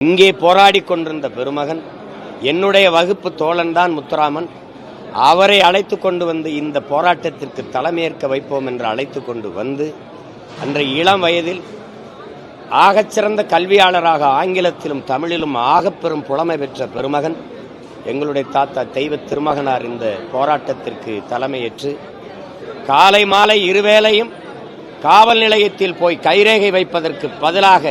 இங்கே போராடி கொண்டிருந்த பெருமகன் என்னுடைய வகுப்பு தோழன்தான் முத்துராமன். அவரை அழைத்து கொண்டு வந்து இந்த போராட்டத்திற்கு தலைமையேற்க வைப்போம் என்று அழைத்து கொண்டு வந்து அன்றைய இளம் வயதில் ஆகச்சிறந்த கல்வியாளராக ஆங்கிலத்திலும் தமிழிலும் ஆகப்பெரும் புலமை பெற்ற பெருமகன் எங்களுடைய தாத்தா தெய்வ திருமகனார் இந்த போராட்டத்திற்கு தலைமையேற்று காலை மாலை இருவேளையும் காவல் நிலையத்தில் போய் கைரேகை வைப்பதற்கு பதிலாக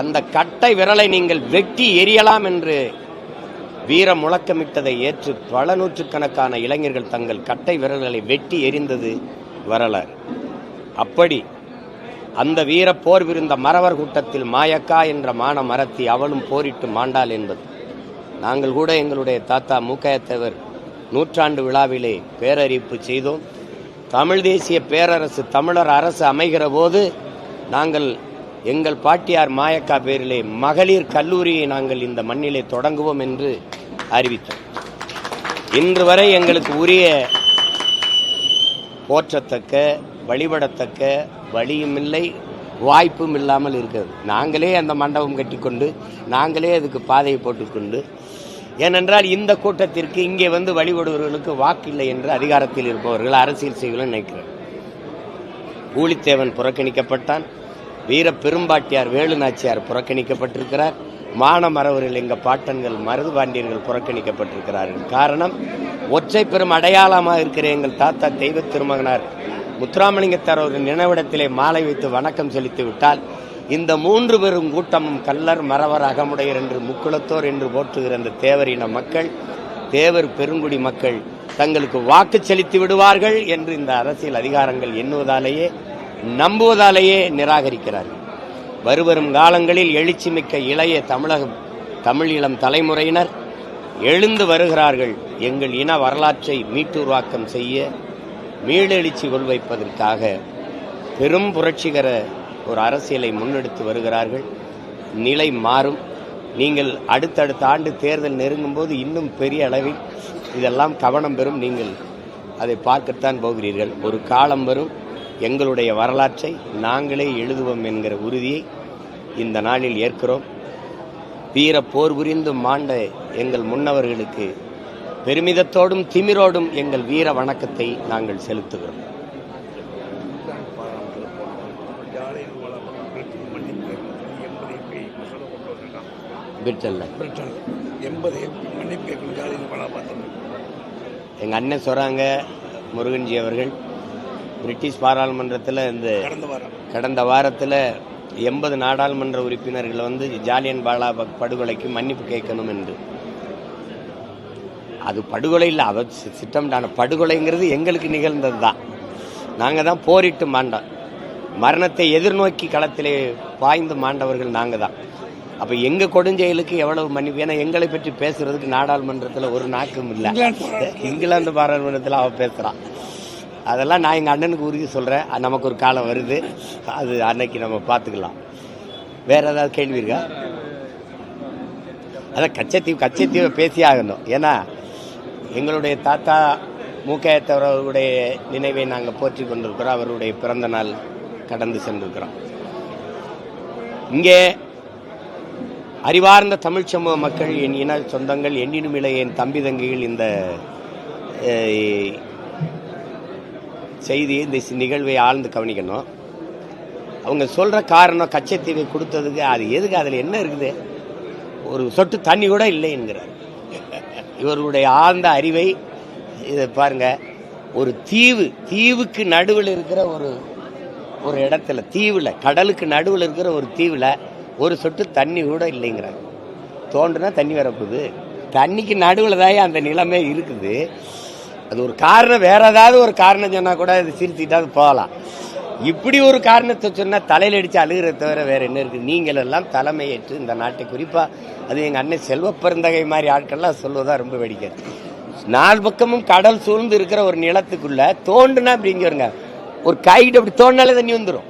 அந்த கட்டை விரலை நீங்கள் வெட்டி எரியலாம் என்று வீர முழக்கமிட்டதை ஏற்று பல நூற்றுக்கணக்கான இளைஞர்கள் தங்கள் கட்டை விரல்களை வெட்டி எரிந்தது வரலாறு. அப்படி அந்த வீர போர் விருந்த மறவர் கூட்டத்தில் மாயக்கா என்ற மான மரத்தி அவளும் போரிட்டு மாண்டாள் என்பது. நாங்கள் கூட எங்களுடைய தாத்தா மூக்கையத்தவர் நூற்றாண்டு விழாவிலே பேரறிப்பு செய்தோம். தமிழ் தேசிய பேரரசு தமிழர் அரசு அமைகிற போது நாங்கள் எங்கள் பாட்டியார் மாயக்கா பேரிலே மகளிர் கல்லூரியை நாங்கள் இந்த மண்ணிலே தொடங்குவோம் என்று அறிவித்தோம். இன்று வரை எங்களுக்கு உரிய போற்றத்தக்க வழிபடத்தக்க வழியும் இல்லை வாய்ப்பும் இல்லாமல் இருக்கிறது. நாங்களே அந்த மண்டபம் கட்டிக்கொண்டு நாங்களே அதுக்கு பாதையை போட்டுக்கொண்டு ஏனென்றால் இந்த கூட்டத்திற்கு இங்கே வந்து வழிபடுபவர்களுக்கு வாக்கு இல்லை என்று அதிகாரத்தில் இருப்பவர்கள் அரசியல் செய்வர்கள் நினைக்கிறார் கூலித்தேவன் புறக்கணிக்கப்பட்டான். வீர பெரும்பாட்டியார் வேலு நாச்சியார் புறக்கணிக்கப்பட்டிருக்கிறார். மானமரவர்கள் எங்கள் பாட்டன்கள் மருது பாண்டியர்கள் புறக்கணிக்கப்பட்டிருக்கிறார்கள். காரணம் ஒற்றை பெரும் அடையாளமாக இருக்கிற எங்கள் தாத்தா தெய்வ திருமகனார் முத்துராமலிங்கத்தார் ஒரு நினைவிடத்திலே மாலை வைத்து வணக்கம் செலுத்தி விட்டால் இந்த மூன்று பெரும் கூட்டமும் கல்லர் மறவர் அகமுடையர் என்று முக்குளத்தோர் என்று போற்றுகிற அந்த தேவரின மக்கள் தேவர் பெருங்குடி மக்கள் தங்களுக்கு வாக்கு செலுத்தி விடுவார்கள் என்று இந்த அரசியல் அதிகாரங்கள் எண்ணுவதாலேயே நம்புவதாலேயே நிராகரிக்கிறார்கள் வருவரும் காலங்களில் எழுச்சிமிக்க இளைய தமிழக தமிழீழம் தலைமுறையினர் எழுந்து வருகிறார்கள் எங்கள் இன வரலாற்றை மீட்டுருவாக்கம் செய்ய மீளெழுச்சி கொள்வைப்பதற்காக பெரும் புரட்சிகர ஒரு அரசியலை முன்னெடுத்து வருகிறார்கள். நிலை மாறும். நீங்கள் அடுத்தடுத்த ஆண்டு தேர்தல் நெருங்கும் போது இன்னும் பெரிய அளவில் இதெல்லாம் கவனம் பெறும். நீங்கள் அதை பார்க்கத்தான் போகிறீர்கள். ஒரு காலம் வரும். எங்களுடைய வரலாற்றை நாங்களே எழுதுவோம் என்கிற உறுதியை இந்த நாளில் ஏற்கிறோம். வீர போர் புரிந்து மாண்ட எங்கள் முன்னவர்களுக்கு பெருமிதத்தோடும் திமிரோடும் எங்கள் வீர வணக்கத்தை நாங்கள் செலுத்துகிறோம். பிரிட்டன்ல எங்கள் அண்ணன் சொல்கிறாங்க முருகன்ஜி அவர்கள் பிரிட்டிஷ் பாராளுமன்றத்தில் இந்த கடந்த வாரத்தில் எண்பது நாடாளுமன்ற உறுப்பினர்கள் வந்து ஜாலியன் வாலாபாக் படுகொலைக்கு மன்னிப்பு கேட்கணும் என்று. அது படுகொலை இல்லை அவர் சி- திட்டமிட்டான படுகொலைங்கிறது எங்களுக்கு நிகழ்ந்தது தான். நாங்கள் தான் போரிட்டு மாண்டோம். மரணத்தை எதிர்நோக்கி களத்திலே பாய்ந்து மாண்டவர்கள் நாங்கள் தான். அப்போ எங்கள் கொடுஞ்செயலுக்கு எவ்வளவு மன்னிப்பு? ஏன்னா எங்களை பற்றி பேசுறதுக்கு நாடாளுமன்றத்தில் ஒரு நாக்கும் இல்லை. இங்கிலாந்து பாராளுமன்றத்தில். அவன் பேசுகிறான் அதெல்லாம் நான் எங்கள் அண்ணனுக்கு உறுதி சொல்கிறேன் நமக்கு ஒரு காலம் வருது. அது அன்னைக்கு நம்ம பார்த்துக்கலாம். வேறு ஏதாவது கேள்வி இருக்கா? அதான் கச்சத்தீவு கச்சத்தீவை பேசி ஆகணும். ஏன்னா எங்களுடைய தாத்தா மூக்கையத்தவர்களுடைய நினைவை நாங்கள் போற்றி கொண்டிருக்கிறோம். அவருடைய பிறந்த நாள் கடந்து சென்றிருக்கிறோம். இங்கே அறிவார்ந்த தமிழ் சமூக மக்கள் என் இன சொந்தங்கள் எண்ணினும் இல்லை என் தம்பி தங்கைகள் இந்த செய்தி இந்த நிகழ்வை ஆழ்ந்து கவனிக்கணும். அவங்க சொல்கிற காரணம் கச்சத்தீவை கொடுத்ததுக்கு அது எதுக்கு அதில் என்ன இருக்குது? ஒரு சொட்டு தண்ணி கூட இல்லை என்கிறார். இவர்களுடைய ஆழ்ந்த அறிவை இதை பாருங்க ஒரு தீவு தீவுக்கு நடுவில் இருக்கிற ஒரு ஒரு இடத்துல தீவில் கடலுக்கு நடுவில் இருக்கிற ஒரு தீவில் ஒரு சொட்டு தண்ணி கூட இல்லைங்கிறாங்க தோன்றுனா தண்ணி வரப்போகுது. தண்ணிக்கு நடுவில் தான் அந்த நிலைமை இருக்குது. அது ஒரு காரணம் வேற ஏதாவது ஒரு காரணம் சொன்னா கூட அது சிரிச்சுட்டாவது போகலாம். இப்படி ஒரு காரணத்தை சொன்னா தலையில அடிச்சு அழுகிறத தவிர வேற என்ன இருக்கு? நீங்கள் எல்லாம் தலைமையேற்று இந்த நாட்டை. குறிப்பா அது எங்க அண்ணன் செல்வ பெருந்தகை மாதிரி ஆட்கள்லாம் சொல்வதா ரொம்ப வேடிக்கை. நாலு பக்கமும் கடல் சூழ்ந்து இருக்கிற ஒரு நிலத்துக்குள்ள தோண்டுனா அப்படிங்கிறங்க ஒரு கைட்டு அப்படி தோண்டினாலே தண்ணி வந்துடும்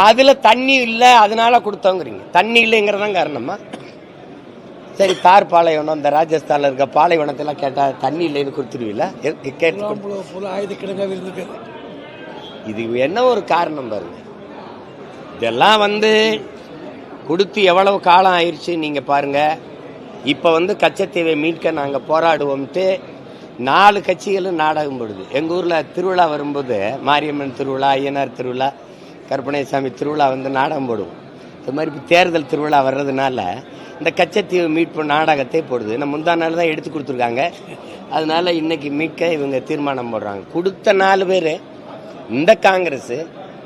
அதுல தண்ணி இல்ல அதனால கொடுத்தோங்கிறீங்க. தண்ணி இல்லைங்கிறதான் காரணமா? சரி தார் பாலைவனம் இந்த ராஜஸ்தான்ல இருக்க பாலைவனத்தெல்லாம் கேட்டா தண்ணி இல்லைன்னு கொடுத்துருவீங்களா கேட்டு இது என்ன ஒரு காரணம் பாருங்க. இதெல்லாம் வந்து கொடுத்து எவ்வளவு காலம் ஆயிடுச்சு நீங்கள் பாருங்க. இப்போ வந்து கச்சத்தீவை மீட்க நாங்கள் போராடுவோம்ட்டு நாலு கட்சிகளும் நாடகம் போடுது. எங்கள் ஊரில் திருவிழா வரும்போது மாரியம்மன் திருவிழா ஐயனார் திருவிழா கருப்பணசாமி திருவிழா வந்து நாடகம் போடுவோம். இது மாதிரி இப்போ தேர்தல் திருவிழா வர்றதுனால இந்த கச்சத்தீவு மீட்பு நாடகத்தை போடுது. நம்ம முந்தா நாள் தான் எடுத்து கொடுத்துருக்காங்க. அதனால இன்னைக்கு மீட்க இவங்க தீர்மானம் போடுறாங்க. கொடுத்த நாலு பேர் இந்த காங்கிரஸ்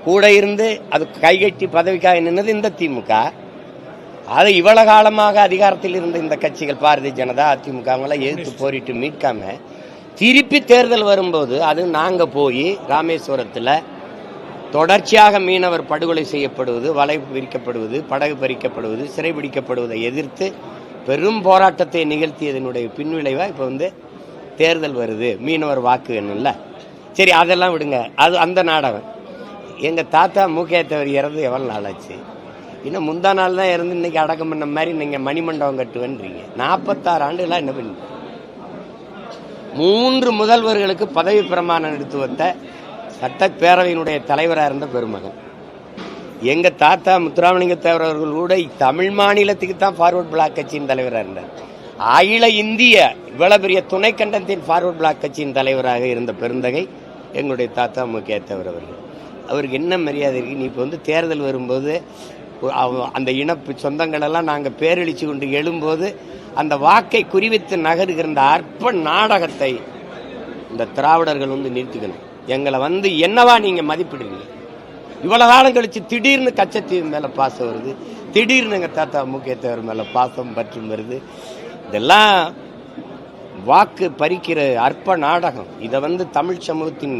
கூட இருந்து அது கைகட்டி பதவிக்காக நின்னது இந்த திமுக. அதை இவ்வளவு காலமாக அதிகாரத்தில் இருந்த இந்த கட்சிகள் பாரதிய ஜனதா அதிமுக அவங்களாம் எதிர்த்து போரிட்டு மீட்காம திருப்பி தேர்தல் வரும்போது அது நாங்க போய் ராமேஸ்வரத்தில் தொடர்ச்சியாக மீனவர் படுகொலை செய்யப்படுவது வலை விரிக்கப்படுவது படகு பறிக்கப்படுவது சிறைபிடிக்கப்படுவதை எதிர்த்து பெரும் போராட்டத்தை நிகழ்த்தியதனுடைய பின்விளைவாக இப்போ வந்து தேர்தல் வருது. மீனவர் வாக்கு வேணும்ல சரி அதெல்லாம் விடுங்க. அது அந்த நாடகம். எங்கள் தாத்தா மூக்கையத்தவர் இறந்து எவ்வளோ நாள் ஆச்சு இன்னும் முந்தா நாள் தான் இறந்து இன்னைக்கு அடக்கம் பண்ண மாதிரி நீங்கள் மணிமண்டபம் கட்டுவேன்றீங்க. நாற்பத்தாறு ஆண்டுகளாக என்ன பண்ணி மூன்று முதல்வர்களுக்கு பதவி பிரமாணம் எடுத்து வந்த சட்டப்பேரவையினுடைய தலைவராக இருந்த பெருமகன். எங்க தாத்தா முத்துராமலிங்க தேவர் அவர்கள் கூட தமிழ் மாநிலத்துக்கு தான் ஃபார்வர்ட் பிளாக் கட்சியின் தலைவராக இருந்தார். அகில இந்திய இவ்வளவு பெரிய துணை கண்டத்தின் ஃபார்வர்ட் பிளாக் கட்சியின் தலைவராக இருந்த பெருந்தகை எங்களுடைய தாத்தா முக்கிய தேவர் அவர்கள். அவருக்கு என்ன மரியாதை இருக்கு? நீ இப்போ வந்து தேர்தல் வரும்போது அவ- அந்த இனப்பு சொந்தங்களெல்லாம் நாங்கள் பேரழிச்சு கொண்டு எழும்போது அந்த வாக்கை குறிவித்து நகருகிற அந்த அற்ப நாடகத்தை இந்த திராவிடர்கள் வந்து நிறுத்திக்கணும். எங்களை வந்து என்னவா நீங்கள் மதிப்பிடுவீங்க? இவ்வளோ காலம் கழித்து திடீர்னு கச்சத்தீவு மேலே பாசம் வருது. திடீர்னு எங்கள் தாத்தா முக்கியத்தவர் மேலே பாசம் பற்றும் வருது. இதெல்லாம் வாக்கு பறிக்கிற அற்ப நாடகம். இதை வந்து தமிழ் சமூகத்தின்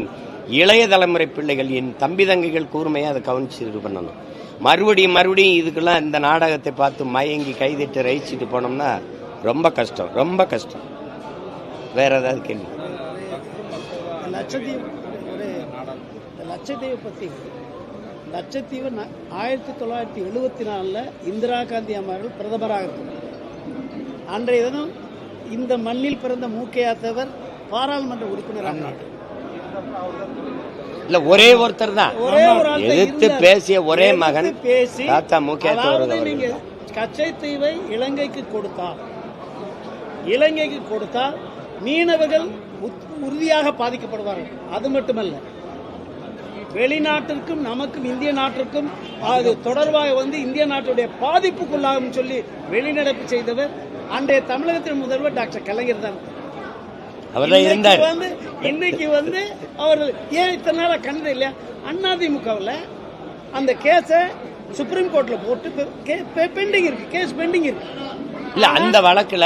இளைய தலைமுறை பிள்ளைகள் என் தம்பி தங்கைகள் கூர்மையாக அதை கவனிச்சு இது பண்ணணும். மறுபடியும் மறுபடியும் இதுக்கெல்லாம் இந்த நாடகத்தை பார்த்து மயங்கி கைதிட்டு ரயிச்சிட்டு போனோம்னா ரொம்ப கஷ்டம் ரொம்ப கஷ்டம். வேற ஏதாவது கேள்வி? லட்சத்தீவு பற்றி லட்சத்தீவு ஆயிரத்தி தொள்ளாயிரத்தி எழுபத்தி நாலில் இந்திரா காந்தி அம்மார்கள் பிரதமராக அன்றைய தினம் இந்த மண்ணில் பிறந்த மூக்கையாத்தவர் பாராளுமன்ற உறுப்பினராக இல்ல ஒரே ஒருத்தர் தான். ஒரே ஒரு எதிர்த்து. பேசிய ஒரே மகன் பேசி தாத்தா முக்கியத்தவர் கச்சைத்தீவை இலங்கைக்கு கொடுத்தால் இலங்கைக்கு கொடுத்தால் மீனவர்கள் உறுதியாக பாதிக்கப்படுவார்கள். அது மட்டுமல்ல வெளிநாட்டிற்கும் நமக்கும் இந்திய நாட்டிற்கும் அது தொடர்பாக வந்து இந்திய நாட்டுடைய பாதிப்புக்குள்ளாகும் சொல்லி வெளிநடப்பு செய்தவர் அன்றைய தமிழகத்தின் முதல்வர் டாக்டர் கலைஞர் தான். அவர் தான் இன்னைக்கு இருந்தார். வந்து இன்னைக்கு வந்து அவர்கள் ஏன் இத்தனை நாளா கண்டது இல்லையா? அதிமுகவில் அந்த கேஸை சுப்ரீம் கோர்ட்ல போட்டு பெண்டிங் இருக்கு கேஸ் பெண்டிங் இருக்கு. இல்ல அந்த வழக்குல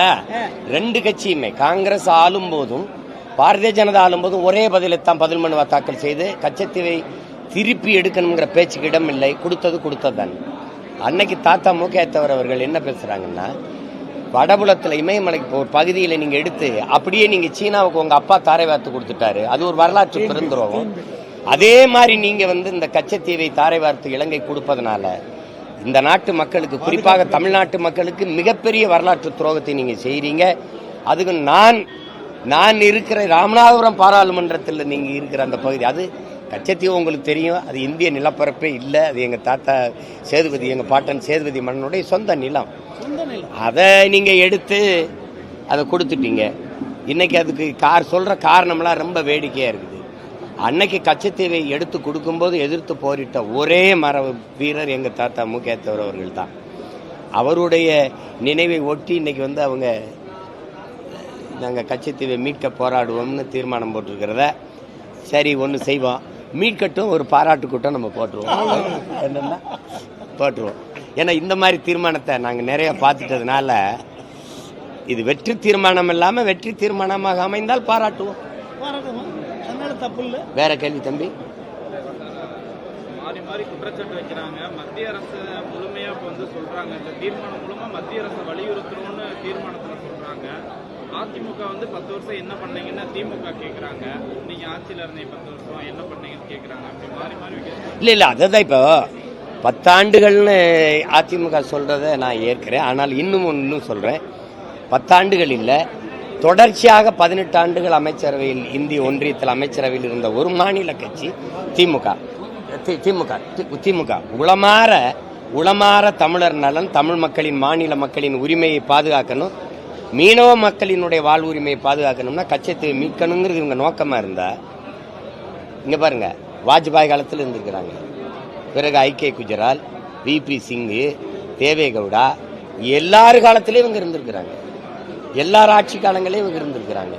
ரெண்டு கட்சியுமே காங்கிரஸ் ஆளும் போதும் பாரதிய ஜனதா ஆளும் போதும் ஒரே பதிலைத்தான் பதில் மனுவா தாக்கல் செய்து கச்சத்தீவை திருப்பி எடுக்கணுங்கிற பேச்சுக்கு இடம் இல்லை கொடுத்தது கொடுத்ததுதான். அன்னைக்கு தாத்தா மூக்கையத்தவர் அவர்கள் என்ன பேசுறாங்கன்னா வடபுலத்துல இமயமலைக்கு ஒரு பகுதியில நீங்க எடுத்து அப்படியே நீங்க சீனாவுக்கு உங்க அப்பா தாரை வார்த்து கொடுத்துட்டாரு. அது ஒரு வரலாற்று பெருந்துரோகம். அதே மாதிரி நீங்க வந்து இந்த கச்சத்தீவை தாரை வார்த்து இலங்கை கொடுப்பதனால இந்த நாட்டு மக்களுக்கு குறிப்பாக தமிழ்நாட்டு மக்களுக்கு மிகப்பெரிய வரலாற்று துரோகத்தை நீங்க செய்றீங்க. அதுக்கு நான் நான் இருக்கிற ராமநாதபுரம் பாராளுமன்றத்தில் நீங்க இருக்கிற அந்த பகுதி அது கச்சத்தீவு உங்களுக்கு தெரியும். அது இந்திய நிலப்பரப்பே இல்லை. அது எங்க தாத்தா சேதுபதி எங்க பாட்டன் சேதுபதி மன்னனுடைய சொந்த நிலம். அதை நீங்க எடுத்து அதை கொடுத்துட்டீங்க. இன்னைக்கு அதுக்கு கார் சொல்ற காரணம்லாம் ரொம்ப வேடிக்கையா இருக்குது. அன்னைக்கு கச்சத்தீவை எடுத்து கொடுக்கும்போது எதிர்த்து போரிட்ட ஒரே மர வீரர் எங்க தாத்தா முகேத்தவர் அவர்கள் தான். அவருடைய நினைவை ஒட்டி இன்னைக்கு வந்து அவங்க நாங்கள் கச்சத்தீவை மீட்க போராடுவோம்னு தீர்மானம் போட்டிருக்கிறத சரி ஒன்று செய்வோம். மீட்கட்டும் ஒரு பாராட்டு கூட்டம் நம்ம போட்டுருவோம். என்னன்னா போட்டுருவோம். ஏன்னா இந்த மாதிரி தீர்மானத்தை நாங்கள் நிறைய பார்த்துட்டதுனால இது வெற்றி தீர்மானம் இல்லாமல் வெற்றி தீர்மானமாக அமைந்தால் பாராட்டுவோம். தப்பு இல்லை வேற கேள்வி தம்பி? மாறி மாறி குற்றச்சாட்டு வைக்கிறாங்க. மத்திய அரசு முழுமையா வந்து சொல்றாங்க. இந்த தீர்மானம் மூலமா மத்திய அரசு வலியுறுத்தணும்னு தீர்மானத்துல சொல்றாங்க. அதிமுக வந்து பத்து வருஷம் என்ன பண்ணீங்கன்னா திமுக கேக்குறாங்க. நீங்க ஆட்சியில இருந்தீங்க பத்து வருஷம் என்ன பண்ணீங்கன்னு கேக்குறாங்க. அப்படி மாறி மாறி வைக்கிறாங்க இல்லை இல்லை அதுதான் இப்போ பத்தாண்டுகள்னு அதிமுக சொல்கிறத நான் ஏற்கிறேன். ஆனால் இன்னும் ஒன்று சொல்கிறேன் பத்தாண்டுகள் இல்லை. தொடர்ச்சியாக பதினெட்டு ஆண்டுகள் அமைச்சரவையில் இந்திய ஒன்றியத்தில் அமைச்சரவையில் இருந்த ஒரு மாநில கட்சி திமுக. திமுக திமுக. உளமாற உளமாற தமிழர் நலன் தமிழ் மக்களின் மாநில மக்களின் உரிமையை பாதுகாக்கணும். மீனவ மக்களினுடைய வாழ்வுரிமையை பாதுகாக்கணும்னா கச்சத்தீவை மீட்கணுங்கிறது இவங்க நோக்கமாக இருந்தா இங்கே பாருங்க வாஜ்பாய் காலத்தில் இருந்திருக்கிறாங்க. பிறகு I K Gujral V P Singh Deve Gowda எல்லார் காலத்திலையும் இவங்க இருந்திருக்கிறாங்க. எல்லார் ஆட்சி காலங்களையும் இவங்க இருந்திருக்கிறாங்க.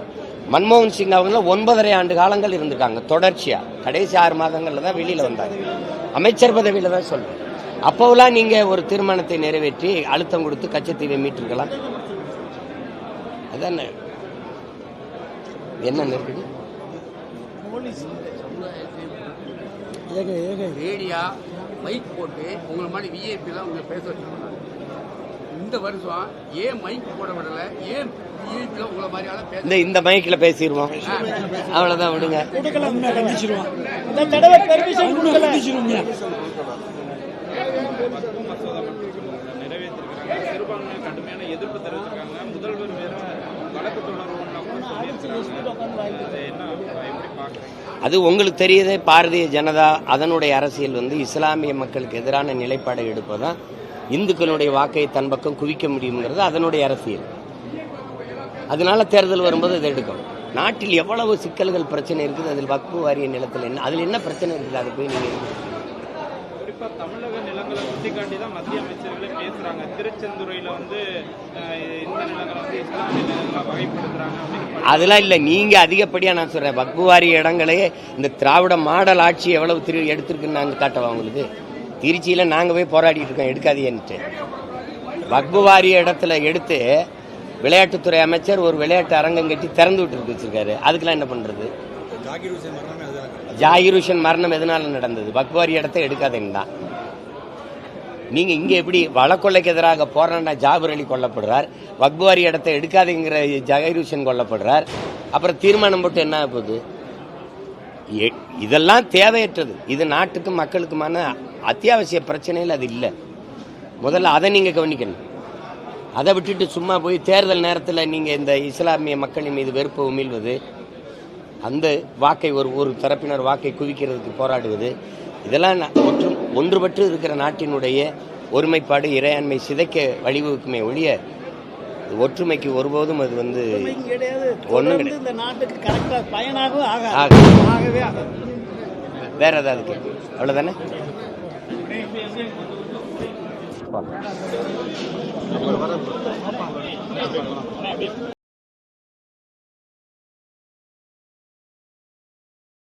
மன்மோகன் சிங் அவங்க ஒன்பதரை ஆண்டு காலங்கள் இருந்திருக்காங்க தொடர்ச்சியா. கடைசி ஆறு மாதங்கள்ல தான் வெளியில வந்தாங்க அமைச்சர் பதவியில தான் சொல்றேன். அப்போவெல்லாம் நீங்க ஒரு தீர்மானத்தை நிறைவேற்றி அழுத்தம் கொடுத்து கச்சத்தீவை மீட்டிருக்கலாம். அதான்? என்ன இருக்குது போலீஸ். ரேடியா மைக் போட்டு உங்களை மாதிரி விஐபிலாம் உங்களை பேச வச்சிருக்காங்க. இந்த வருஷம் ஏன் மைக் போட விடல? ஏன் விஐபிலாம் உங்களை மாதிரி ஆள பேச இந்த இந்த மைக்கில் பேசிடுவோம் அவ்வளவுதான் விடுங்க. சிறுபான்மை கடுமையான எதிர்ப்பு தெரிவிச்சிருக்காங்க முதல்வர் வேற அது உங்களுக்கு தெரியுதே பாரதிய ஜனதா அதனுடைய அரசியல் வந்து இஸ்லாமிய மக்களுக்கு எதிரான நிலைப்பாடை எடுப்பதான் இந்துக்களுடைய வாக்கை தன் பக்கம் குவிக்க முடியுங்கிறது அதனுடைய அரசியல். அதனால தேர்தல் வரும்போது இதை எடுக்கும். நாட்டில் எவ்வளவு சிக்கல்கள் பிரச்சனை இருக்குது அதில் வக்பு வாரிய நிலத்தில் என்ன அதில் என்ன பிரச்சனை இருக்குது அதை போய் நீங்கள் குறிப்பா தமிழக நிலங்களை சுட்டிக்காட்டி தான் மத்திய அமைச்சர்களே பேசுறாங்க. திருச்செந்துறையில வந்து இந்த நிலங்களை வந்து இஸ்லாமிய நிலங்களா வகைப்படுத்துறாங்க அதெல்லாம் இல்லை நீங்க அதிகப்படியா நான் சொல்றேன். வக்பு வாரிய இடங்களே இந்த திராவிட மாடல் ஆட்சி எவ்வளவு திரு எடுத்திருக்குன்னு நான் காட்டவா உங்களுக்கு? திருச்சியில நாங்க போய் போராடிட்டு இருக்கோம் எடுக்காதீன்ட்டு வக்பு வாரிய இடத்துல எடுத்து விளையாட்டுத்துறை அமைச்சர் ஒரு விளையாட்டு அரங்கம் கட்டி திறந்து விட்டு வச்சிருக்காரு. அதுக்கெல்லாம் என்ன பண்றது? ஜாகிர் மரணம் எதனால நடந்தது? பக்வாரி இடத்தை எடுக்காதேன்னு தான் நீங்க இங்க எப்படி வழக்கொள்ளைக்கு எதிராக போராடின ஜாபர் அலி கொல்லப்படுறார் பக்வாரி இடத்தை எடுக்காதுங்கிற ஜகீர் ஹுசேன் கொல்லப்படுறார் அப்புறம் தீர்மானம் போட்டு என்ன போகுது? இதெல்லாம் தேவையற்றது. இது நாட்டுக்கும் மக்களுக்குமான அத்தியாவசிய பிரச்சனையில் அது இல்லை. முதல்ல அதை நீங்கள் கவனிக்கணும். அதை விட்டுட்டு சும்மா போய் தேர்தல் நேரத்தில் நீங்கள் இந்த இஸ்லாமிய மக்களின் மீது வெறுப்பு உமிழ்வது அந்த வாக்கை ஒரு ஒரு தரப்பினர் வாக்கை குவிக்கிறதுக்கு போராடுவது இதெல்லாம் ஒற்றும் ஒன்றுபட்டு இருக்கிற நாட்டினுடைய ஒருமைப்பாடு இறையாண்மை சிதைக்க வழிவகுக்குமே ஒழிய ஒற்றுமைக்கு ஒருபோதும் அது வந்து கிடையாது. ஆகவே ஆகாது வேற ஏதாவது அவ்வளவுதானே வாங்க.